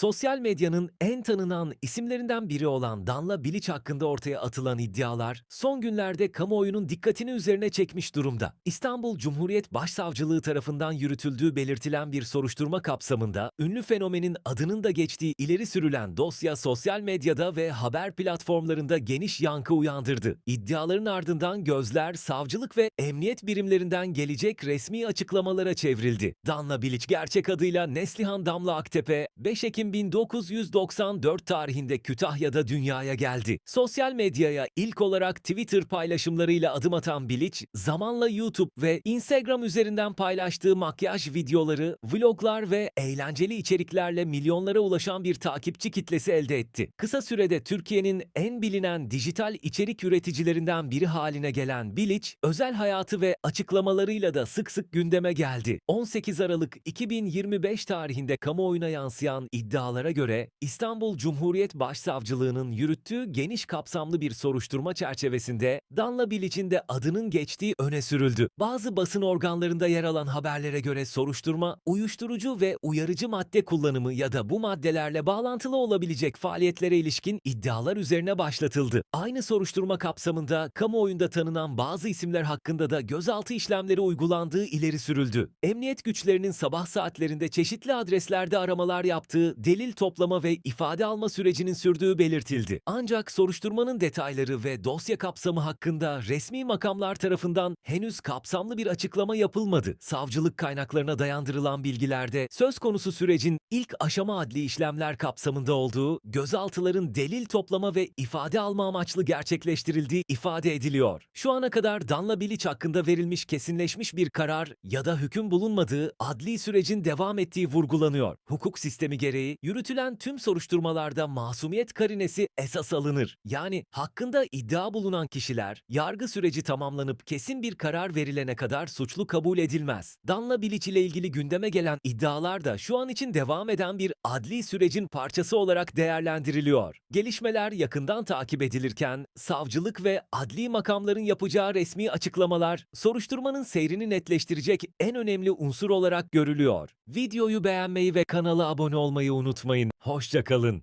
Sosyal medyanın en tanınan isimlerinden biri olan Danla Bilic hakkında ortaya atılan iddialar son günlerde kamuoyunun dikkatini üzerine çekmiş durumda. İstanbul Cumhuriyet Başsavcılığı tarafından yürütüldüğü belirtilen bir soruşturma kapsamında ünlü fenomenin adının da geçtiği ileri sürülen dosya sosyal medyada ve haber platformlarında geniş yankı uyandırdı. İddiaların ardından gözler savcılık ve emniyet birimlerinden gelecek resmi açıklamalara çevrildi. Danla Bilic gerçek adıyla Neslihan Damla Aktepe 5 Ekim 1994 tarihinde Kütahya'da dünyaya geldi. Sosyal medyaya ilk olarak Twitter paylaşımlarıyla adım atan Bilic, zamanla YouTube ve Instagram üzerinden paylaştığı makyaj videoları, vloglar ve eğlenceli içeriklerle milyonlara ulaşan bir takipçi kitlesi elde etti. Kısa sürede Türkiye'nin en bilinen dijital içerik üreticilerinden biri haline gelen Bilic, özel hayatı ve açıklamalarıyla da sık sık gündeme geldi. 18 Aralık 2025 tarihinde kamuoyuna yansıyan iddialara göre İstanbul Cumhuriyet Başsavcılığı'nın yürüttüğü geniş kapsamlı bir soruşturma çerçevesinde Danla Bilic'in de adının geçtiği öne sürüldü. Bazı basın organlarında yer alan haberlere göre soruşturma uyuşturucu ve uyarıcı madde kullanımı ya da bu maddelerle bağlantılı olabilecek faaliyetlere ilişkin iddialar üzerine başlatıldı. Aynı soruşturma kapsamında kamuoyunda tanınan bazı isimler hakkında da gözaltı işlemleri uygulandığı ileri sürüldü. Emniyet güçlerinin sabah saatlerinde çeşitli adreslerde aramalar yaptığı, delil toplama ve ifade alma sürecinin sürdüğü belirtildi. Ancak soruşturmanın detayları ve dosya kapsamı hakkında resmi makamlar tarafından henüz kapsamlı bir açıklama yapılmadı. Savcılık kaynaklarına dayandırılan bilgilerde söz konusu sürecin ilk aşama adli işlemler kapsamında olduğu, gözaltıların delil toplama ve ifade alma amaçlı gerçekleştirildiği ifade ediliyor. Şu ana kadar Danla Bilic hakkında verilmiş kesinleşmiş bir karar ya da hüküm bulunmadığı adli sürecin devam ettiği vurgulanıyor. Hukuk sistemi gereği yürütülen tüm soruşturmalarda masumiyet karinesi esas alınır. Yani hakkında iddia bulunan kişiler yargı süreci tamamlanıp kesin bir karar verilene kadar suçlu kabul edilmez. Danla Bilic ile ilgili gündeme gelen iddialar da şu an için devam eden bir adli sürecin parçası olarak değerlendiriliyor. Gelişmeler yakından takip edilirken savcılık ve adli makamların yapacağı resmi açıklamalar soruşturmanın seyrini netleştirecek en önemli unsur olarak görülüyor. Videoyu beğenmeyi ve kanala abone olmayı unutmayın. Hoşçakalın.